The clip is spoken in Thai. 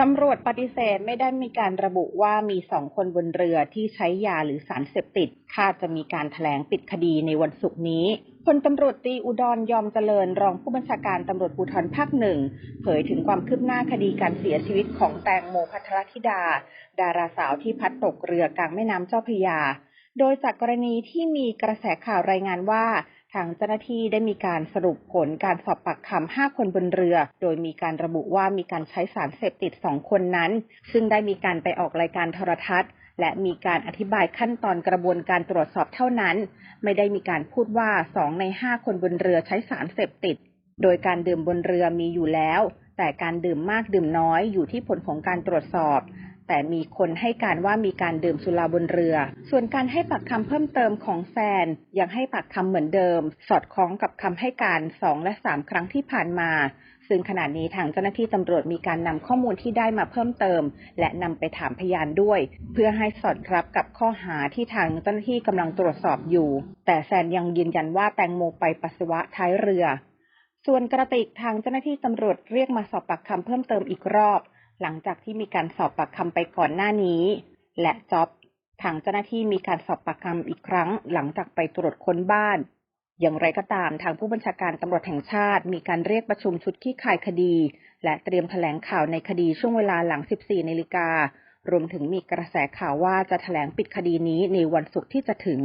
ตำรวจปฏิเสธไม่ได้มีการระบุว่ามีสองคนบนเรือที่ใช้ยาหรือสารเสพติด คาดจะมีการถแถลงปิดคดีในวันศุกร์นี้พลตำรวจตีอุดรยอมเจริญรองผู้บัญชาการตำรวจภูธรภาคหนึ่งเผยถึงความคืบหน้าคดีการเสียชีวิตของแตงโมพัทรธิดา ดาราสาวที่พัดตกเรือกลางแม่น้ำเจ้าพระยา โดยจากกรณีที่มีกระแสข่าวรายงานว่า ทางเจ้าหน้าที่ได้มีการสรุปผลการสอบปากคำห้าคนบนเรือ โดยมีการระบุว่ามีการใช้สารเสพติดสองคนนั้น ซึ่งได้มีการไปออกรายการโทรทัศน์ และมีการอธิบายขั้นตอนกระบวนการตรวจสอบเท่านั้น ไม่ได้มีการพูดว่าสองในห้าคนบนเรือใช้สารเสพติด โดยการดื่มบนเรือมีอยู่แล้วแต่การดื่มมากดื่มน้อยอยู่ที่ผลของการตรวจสอบ แต่มีคนให้การว่ามีการดื่มสุราบนเรือ ส่วนการให้ปากคำเพิ่มเติมของแซนยังให้ปากคำเหมือนเดิม สอดคล้องกับคำให้การสองและสามครั้งที่ผ่านมา ซึ่งขณะนี้ทางเจ้าหน้าที่ตำรวจมีการนำข้อมูลที่ได้มาเพิ่มเติม และนำไปถามพยานด้วย เพื่อให้สอดรับกับข้อหาที่ทางเจ้าหน้าที่กำลังตรวจสอบอยู่ แต่แซนยังยืนยันว่าแตงโมไปปัสสาวะท้ายเรือ ส่วนกระติกทางเจ้าหน้าที่ตำรวจเรียกมาสอบปากคำเพิ่มเติมอีกรอบ หลังจากที่มีการสอบปากคำไปก่อนหน้านี้ และจ็อบทางเจ้าหน้าที่มีการสอบปากคำอีกครั้ง หลังจากไปตรวจค้นบ้าน อย่างไรก็ตามทางผู้บัญชาการตำรวจแห่งชาติ มีการเรียกประชุมชุดขี้คายคดี และเตรียมแถลงข่าวในคดีช่วงเวลาหลัง 14นาฬิการวมถึงมีกระแสข่าวว่าจะแถลงปิดคดีนี้ในวันศุกร์ที่จะถึง